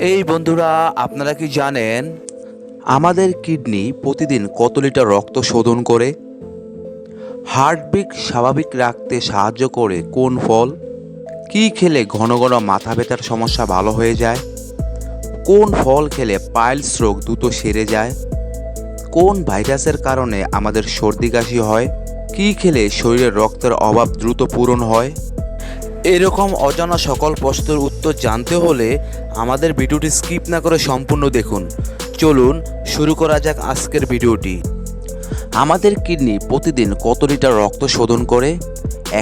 এই বন্ধুরা, আপনারা কি জানেন আমাদের কিডনি প্রতিদিন কত লিটার রক্ত শোধন করে? হার্টবিট স্বাভাবিক রাখতে সাহায্য করে কোন ফল? কি খেলে ঘন ঘন মাথা ব্যথার সমস্যা ভালো হয়ে যায়? কোন ফল খেলে পাইলস রোগ দ্রুত সেরে যায়? কোন ভাইরাসের কারণে আমাদের সর্দি কাশি হয়? কি খেলে শরীরে রক্তের অভাব দ্রুত পূরণ হয়? এরকম অজানা সকল প্রশ্নের উত্তর জানতে হলে আমাদের ভিডিওটি স্কিপ না করে সম্পূর্ণ দেখুন। চলুন শুরু করা যাক আজকের ভিডিওটি। আমাদের কিডনি প্রতিদিন কত লিটার রক্ত শোধন করে?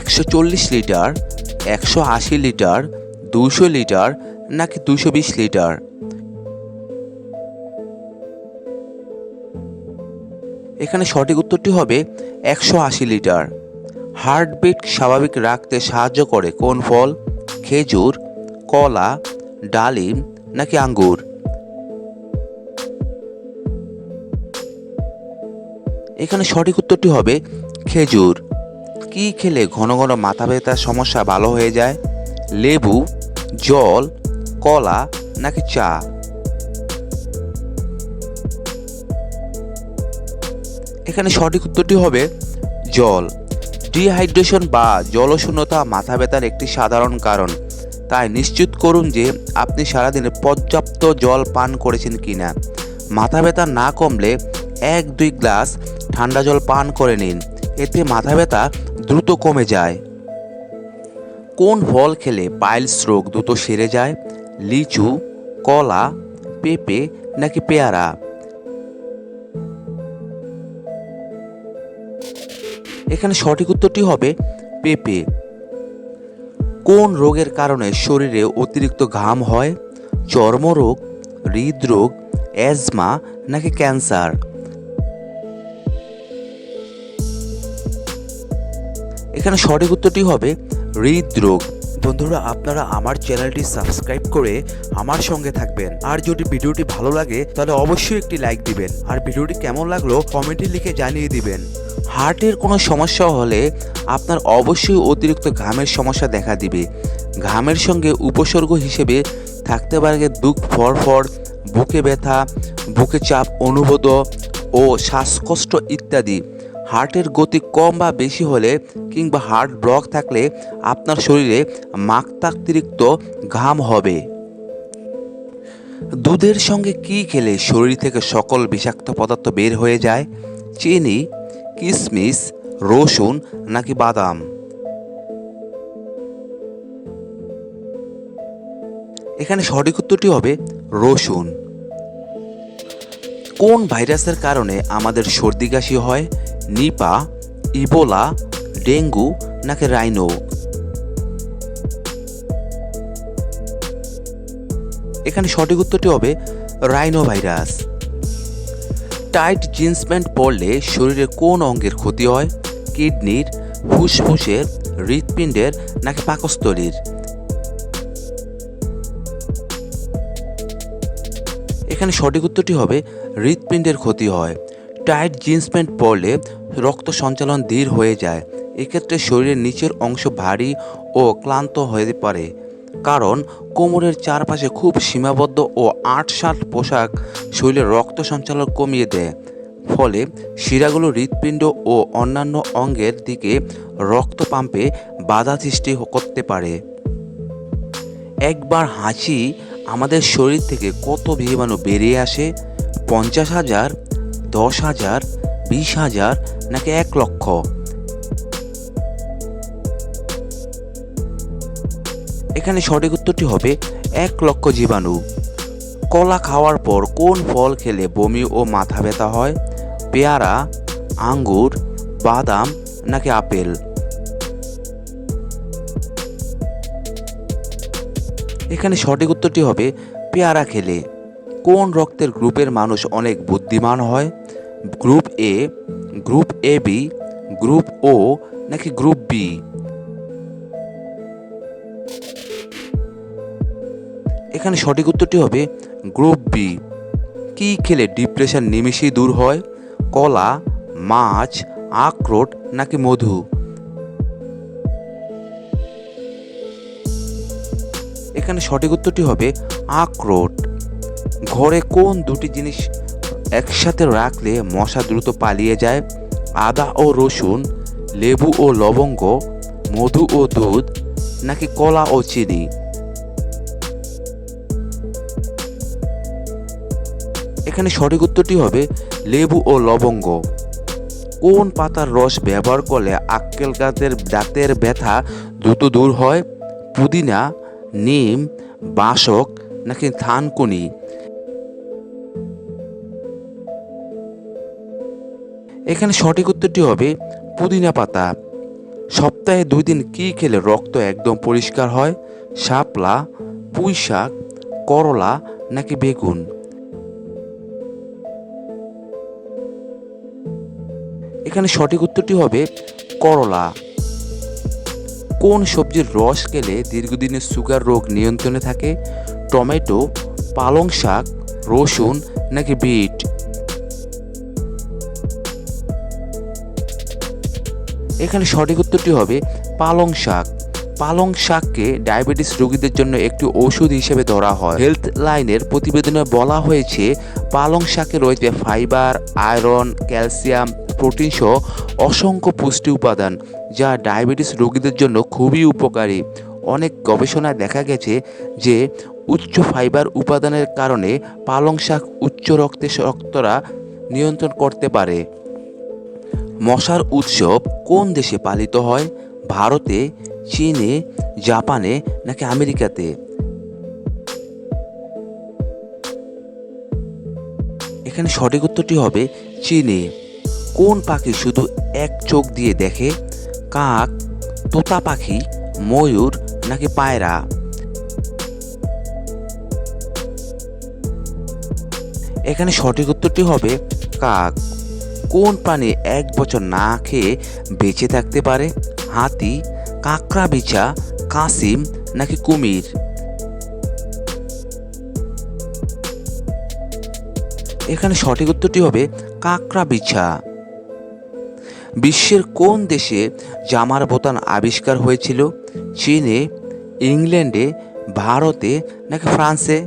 একশো চল্লিশ লিটার, একশো আশি লিটার দুশো লিটার নাকি দুশো বিশ লিটার? এখানে সঠিক উত্তরটি হবে একশো আশি লিটার। হার্টবিট স্বাভাবিক রাখতে সাহায্য করে কোন ফল? খেজুর, কলা, ডালিম নাকি আঙ্গুর? এখানে সঠিক উত্তরটি হবে খেজুর। কি খেলে ঘন ঘন মাথা ব্যথার সমস্যা ভালো হয়ে যায়? লেবু, জল, কলা নাকি চা? এখানে সঠিক উত্তরটি হবে জল। ডিহাইড্রেশন বা জলশূন্যতা মাথা ব্যথার একটি সাধারণ কারণ। তাই নিশ্চিত করুন যে আপনি সারাদিনে পর্যাপ্ত জল পান করেছেন কিনা। মাথা ব্যথা না কমলে এক দুই গ্লাস ঠান্ডা জল পান করে নিন। এতে মাথা ব্যথা দ্রুত কমে যায়। কোন ফল খেলে পাইলস রোগ দ্রুত সেরে যায়? লিচু, কলা, পেঁপে নাকি পেয়ারা? এখানে সঠিক উত্তরটি হবে পেঁপে। কোন রোগের কারণে শরীরে অতিরিক্ত ঘাম হয়? চর্মরোগ, হৃদরোগ, অ্যাজমা নাকি ক্যান্সার? এখানে সঠিক উত্তরটি হবে হৃদরোগ। বন্ধুরা, আপনারা আমার চ্যানেলটি সাবস্ক্রাইব করে আমার সঙ্গে থাকবেন। আর যদি ভিডিওটি ভালো লাগে, তাহলে অবশ্যই একটি লাইক দিবেন। আর ভিডিওটি কেমন লাগল, কমেন্টে লিখে জানিয়ে দিবেন। হার্টের কোনো সমস্যা হলে আপনার অবশ্যই অতিরিক্ত ঘামের সমস্যা দেখা দিবে। ঘামের সঙ্গে উপসর্গ হিসেবে থাকতে পারে দুঃখ, ফরফর, বুকে ব্যথা, বুকে চাপ, অনুভূত ও শ্বাসকষ্ট ইত্যাদি। হার্টের গতি কম বা বেশি হলে কিংবা হার্ট ব্লক থাকলে আপনার শরীরে মাত্রাতিরিক্ত ঘাম হবে। দুধের সঙ্গে কি খেলে শরীর থেকে সকল বিষাক্ত পদার্থ বের হয়ে যায়? চিনি কিশমিশ রসুন নাকি বাদাম? এখানে সঠিক উত্তরটি হবে রসুন। কোন ভাইরাসের কারণে আমাদের সর্দি কাশি হয়? নিপা ইবোলা ডেঙ্গু নাকি রাইনো এখানে সঠিক উত্তরটি হবে rhino virus tight jeans pant পরলে শরীরে কোন অঙ্গের ক্ষতি হয়? কিডনির, ফুসফুসের, হৃৎপিণ্ডের, নাকি পাকস্থলীর? এখানে সঠিক উত্তরটি হবে হৃৎপিণ্ডের ক্ষতি হয়। টাইট জিন্স প্যান্ট পরলে রক্ত সঞ্চালন ধীর হয়ে যায়। এক্ষেত্রে শরীরের নিচের অংশ ভারী ও ক্লান্ত হয়ে পারে কারণ কোমরের চারপাশে খুব সীমাবদ্ধ ও আট ষাট পোশাক শরীরের রক্ত সঞ্চালন কমিয়ে দেয়। ফলে শিরাগুলো হৃৎপিণ্ড ও অন্যান্য অঙ্গের দিকে রক্ত পাম্পে বাধা সৃষ্টি করতে পারে। একবার হাঁচি আমাদের শরীর থেকে কত জীবাণু বেরিয়ে আসে? পঞ্চাশ হাজার দশ হাজার, বিশ হাজার নাকি এক লক্ষ? এখানে সঠিক উত্তরটি হবে এক লক্ষ জীবাণু। কলা খাওয়ার পর কোন ফল খেলে বমি ও মাথা ব্যথা হয়? পেয়ারা, আঙ্গুর, বাদাম নাকি আপেল? এখানে সঠিক উত্তরটি হবে পেয়ারা খেলে। কোন রক্তের গ্রুপের মানুষ অনেক বুদ্ধিমান হয়? Group A group A B group O নাকি গ্রুপ বি এখানে সঠিক উত্তরটি হবে গ্রুপ বি কি খেলে ডিপ্রেশন নিমিশেই দূর হয়? কলা, মাছ, আখরোট নাকি মধু? এখানে সঠিক উত্তরটি হবে আখরোট। ঘরে কোন দুটি জিনিস একসাথে রাখলে মশা দ্রুত পালিয়ে যায়। আদা ও রসুন, লেবু ও লবঙ্গ, মধু ও দুধ, নাকি কলা ও চিনি। এখানে সঠিক উত্তরটি হবে লেবু ও লবঙ্গ। কোন পাতার রস ব্যবহার করলে আক্কেল গাছের দাঁতের ব্যথা দ্রুত দূর হয়? পুদিনা, নিম বাসক নাকি থানকুনি এখানে সঠিক উত্তরটি হবে পুদিনা পাতা। সপ্তাহে দুই দিন কী খেলে রক্ত একদম পরিষ্কার হয়? শাপলা পুঁই শাক করলা নাকি বেগুন? এখানে সঠিক উত্তরটি হবে করলা। কোন সবজির রস খেলে দীর্ঘদিনের সুগার রোগ নিয়ন্ত্রণে থাকে? টমেটো, পালং শাক, রসুন নাকি বিট? এখানে সঠিক উত্তরটি হবে পালং শাক। পালং শাককে ডায়াবেটিস রোগীদের জন্য একটি ওষুধ হিসেবে ধরা হয়। হেলথ লাইনের প্রতিবেদনে বলা হয়েছে, পালং শাকে রয়েছে ফাইবার, আয়রন, ক্যালসিয়াম, প্রোটিন সহ অসংখ্য পুষ্টি উপাদান যা ডায়াবেটিস রোগীদের জন্য খুবই উপকারী। অনেক গবেষণায় দেখা গেছে যে উচ্চ ফাইবার উপাদানের কারণে পালং শাক উচ্চ রক্তে রক্তরা নিয়ন্ত্রণ করতে পারে। মশার উৎসব কোন দেশে পালিত হয়? ভারতে, চীনে, জাপানে নাকি আমেরিকাতে? এখানে সঠিক উত্তরটি হবে চীনে। কোন পাখি শুধু এক চোখ দিয়ে দেখে? কাক, তোতা পাখি, ময়ূর নাকি পায়রা? এখানে সঠিক উত্তরটি হবে কাক। কোন প্রাণী এক বছর না খেয়ে বেঁচে থাকতে পারে? হাতি, কাঁকড়া বিছা, কাসিম নাকি কুমির? এখানে সঠিক উত্তরটি হবে কাঁকড়া বিছা। বিশ্বের কোন দেশে জামার বোতাম আবিষ্কার হয়েছিল? চীনে, ইংল্যান্ডে, ভারতে নাকি ফ্রান্সে?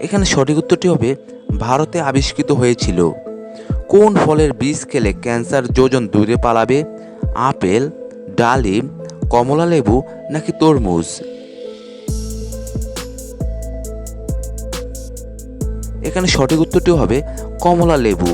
এখানে সঠিক উত্তরটি হবে, ভারতে আবিষ্কৃত হয়েছিল। কোন ফলের বীজ খেলে ক্যান্সার যোজন দূরে পালাবে? আপেল, ডালিম, কমলা লেবু নাকি তরমুজ? এখানে সঠিক উত্তরটি হবে, কমলা লেবু।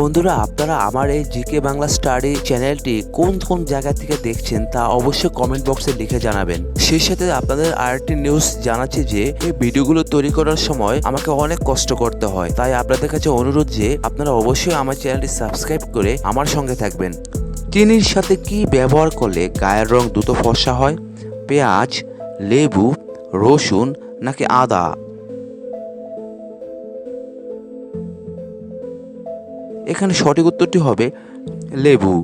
বন্ধুরা, আপনারা আমার এই জিকে বাংলা স্টাডি চ্যানেলটি কোন কোন জায়গা থেকে দেখছেন তা অবশ্যই কমেন্ট বক্সে লিখে জানাবেন। সেই সাথে আপনাদের আরেকটি নিউজ জানাচ্ছি যে, এই ভিডিওগুলো তৈরি করার সময় আমাকে অনেক কষ্ট করতে হয়। তাই আপনাদের কাছে অনুরোধ যে, আপনারা অবশ্যই আমার চ্যানেলটি সাবস্ক্রাইব করে আমার সঙ্গে থাকবেন। চিনির সাথে কি ব্যবহার করলে গায়ের রং দ্রুত ফর্সা হয়? পেঁয়াজ, লেবু, রসুন নাকি আদা? এখানে সঠিক উত্তরটি হবে লেবু।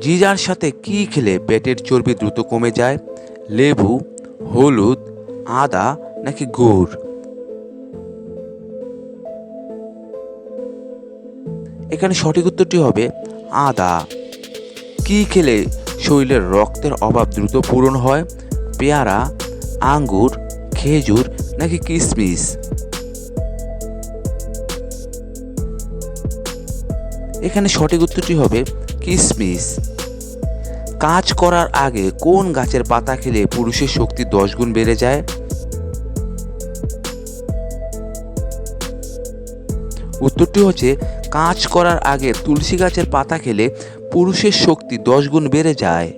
জিজার সাথে কি খেলে পেটের চর্বি দ্রুত কমে যায়? লেবু, হলুদ, আদা নাকি গুড়? এখানে সঠিক উত্তরটি হবে আদা। কি খেলে শরীরের রক্তের অভাব দ্রুত পূরণ হয়? পেয়ারা, আঙ্গুর, খেজুর নাকি কিশমিশ এখানে সঠিক উত্তরটি হবে কিসমিস। কাজ করার আগে কোন গাছের পাতা খেলে পুরুষের শক্তি দশ গুণ বেড়ে যায়? উত্তরটি হচ্ছে, কাজ করার আগে তুলসী গাছের পাতা খেলে পুরুষের শক্তি দশ গুণ বেড়ে যায়।